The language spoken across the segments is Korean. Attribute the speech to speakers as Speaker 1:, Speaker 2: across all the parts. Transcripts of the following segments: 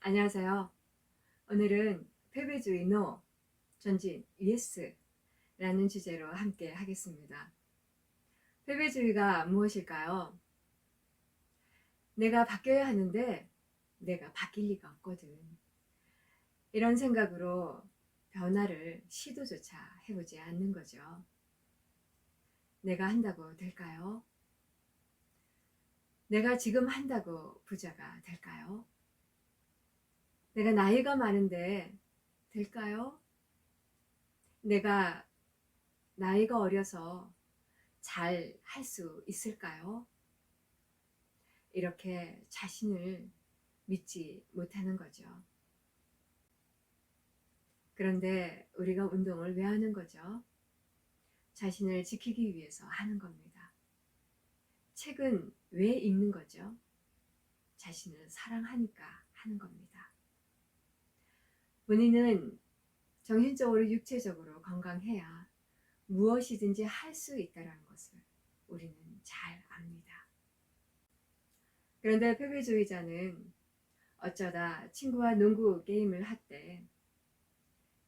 Speaker 1: 안녕하세요. 오늘은 패배주의 NO, 전진 YES라는 주제로 함께 하겠습니다. 패배주의가 무엇일까요? 내가 바뀌어야 하는데 내가 바뀔 리가 없거든. 이런 생각으로 변화를 시도조차 해보지 않는 거죠. 내가 한다고 될까요? 내가 지금 한다고 부자가 될까요? 내가 나이가 많은데 될까요? 내가 나이가 어려서 잘 할 수 있을까요? 이렇게 자신을 믿지 못하는 거죠. 그런데 우리가 운동을 왜 하는 거죠? 자신을 지키기 위해서 하는 겁니다. 책은 왜 읽는 거죠? 자신을 사랑하니까 하는 겁니다. 본인은 정신적으로 육체적으로 건강해야 무엇이든지 할 수 있다는 것을 우리는 잘 압니다. 그런데 패배주의자는 어쩌다 친구와 농구 게임을 할 때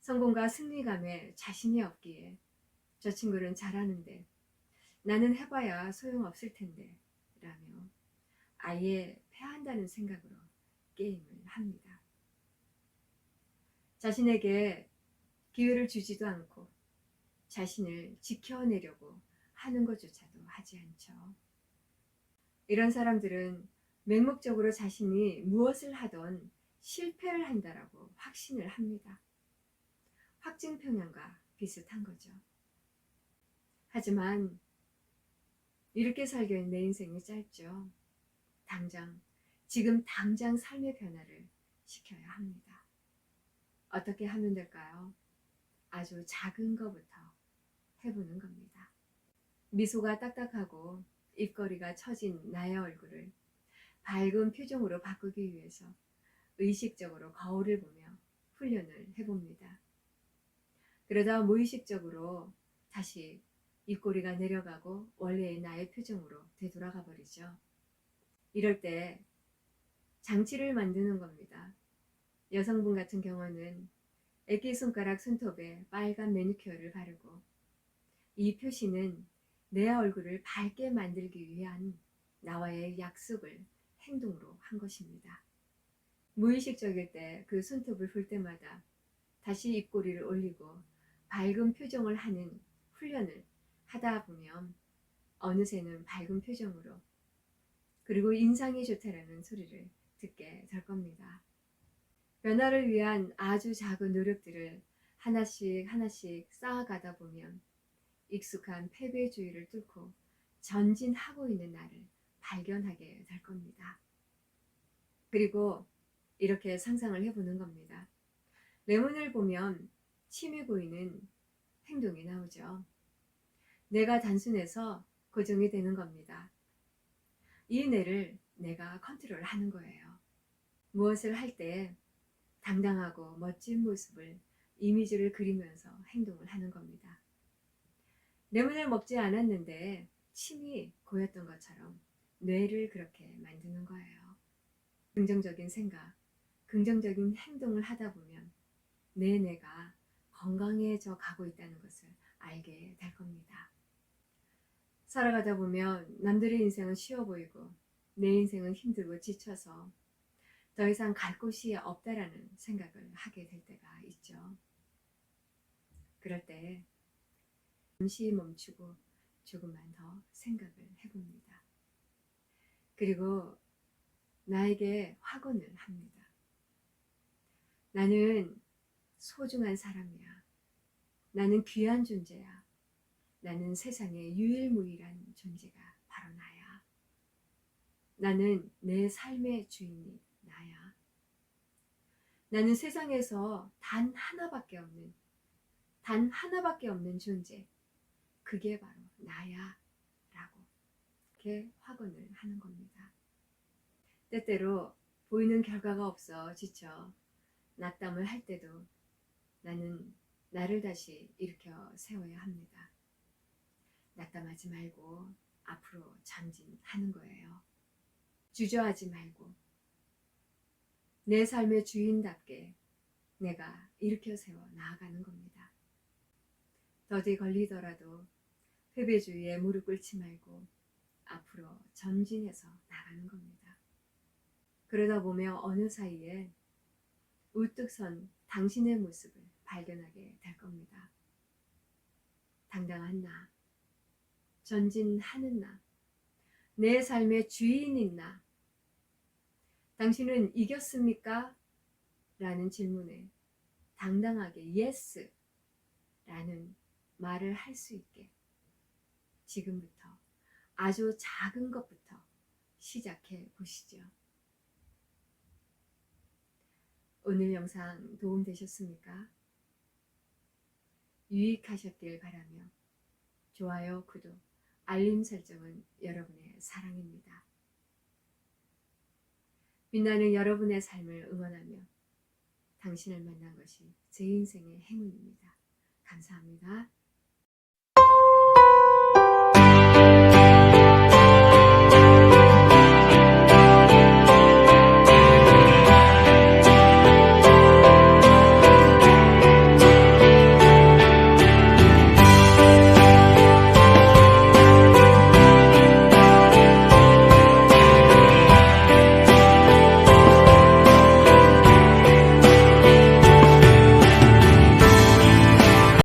Speaker 1: 성공과 승리감에 자신이 없기에 저 친구는 잘하는데 나는 해봐야 소용없을 텐데 라며 아예 패한다는 생각으로 게임을 합니다. 자신에게 기회를 주지도 않고 자신을 지켜내려고 하는 것조차도 하지 않죠. 이런 사람들은 맹목적으로 자신이 무엇을 하던 실패를 한다라고 확신을 합니다. 확증평양과 비슷한 거죠. 하지만 이렇게 살기엔 내 인생이 짧죠. 당장, 지금 당장 삶의 변화를 시켜야 합니다. 어떻게 하면 될까요? 아주 작은 것부터 해보는 겁니다. 미소가 딱딱하고 입꼬리가 처진 나의 얼굴을 밝은 표정으로 바꾸기 위해서 의식적으로 거울을 보며 훈련을 해봅니다. 그러다 무의식적으로 다시 입꼬리가 내려가고 원래의 나의 표정으로 되돌아가 버리죠. 이럴 때 장치를 만드는 겁니다. 여성분 같은 경우는 애기 손가락 손톱에 빨간 매니큐어를 바르고 이 표시는 내 얼굴을 밝게 만들기 위한 나와의 약속을 행동으로 한 것입니다. 무의식적일 때 그 손톱을 풀 때마다 다시 입꼬리를 올리고 밝은 표정을 하는 훈련을 하다 보면 어느새는 밝은 표정으로 그리고 인상이 좋다라는 소리를 듣게 될 겁니다. 변화를 위한 아주 작은 노력들을 하나씩 하나씩 쌓아가다 보면 익숙한 패배주의를 뚫고 전진하고 있는 나를 발견하게 될 겁니다. 그리고 이렇게 상상을 해보는 겁니다. 레몬을 보면 침이 고이는 행동이 나오죠. 내가 단순해서 고정이 되는 겁니다. 이 뇌를 내가 컨트롤 하는 거예요. 무엇을 할 때 당당하고 멋진 모습을 이미지를 그리면서 행동을 하는 겁니다. 레몬을 먹지 않았는데 침이 고였던 것처럼 뇌를 그렇게 만드는 거예요. 긍정적인 생각, 긍정적인 행동을 하다 보면 내 뇌가 건강해져 가고 있다는 것을 알게 될 겁니다. 살아가다 보면 남들의 인생은 쉬워 보이고 내 인생은 힘들고 지쳐서 더 이상 갈 곳이 없다라는 생각을 하게 될 때가 있죠. 그럴 때 잠시 멈추고 조금만 더 생각을 해봅니다. 그리고 나에게 확언을 합니다. 나는 소중한 사람이야. 나는 귀한 존재야. 나는 세상의 유일무이한 존재가 바로 나야. 나는 내 삶의 주인이 나야. 나는 세상에서 단 하나밖에 없는, 단 하나밖에 없는 존재. 그게 바로 나야. 라고 이렇게 확언을 하는 겁니다. 때때로 보이는 결과가 없어 지쳐 낙담을 할 때도 나는 나를 다시 일으켜 세워야 합니다. 낙담하지 말고 앞으로 전진하는 거예요. 주저하지 말고 내 삶의 주인답게 내가 일으켜 세워 나아가는 겁니다. 더디 걸리더라도 패배주의에 무릎 꿇지 말고 앞으로 전진해서 나가는 겁니다. 그러다 보면 어느 사이에 우뚝 선 당신의 모습을 발견하게 될 겁니다. 당당한 나, 전진하는 나, 내 삶의 주인인 나. 당신은 이겼습니까? 라는 질문에 당당하게 yes 라는 말을 할 수 있게 지금부터 아주 작은 것부터 시작해 보시죠. 오늘 영상 도움 되셨습니까? 유익하셨길 바라며 좋아요, 구독, 알림 설정은 여러분의 사랑입니다. 빛나는 여러분의 삶을 응원하며 당신을 만난 것이 제 인생의 행운입니다. 감사합니다.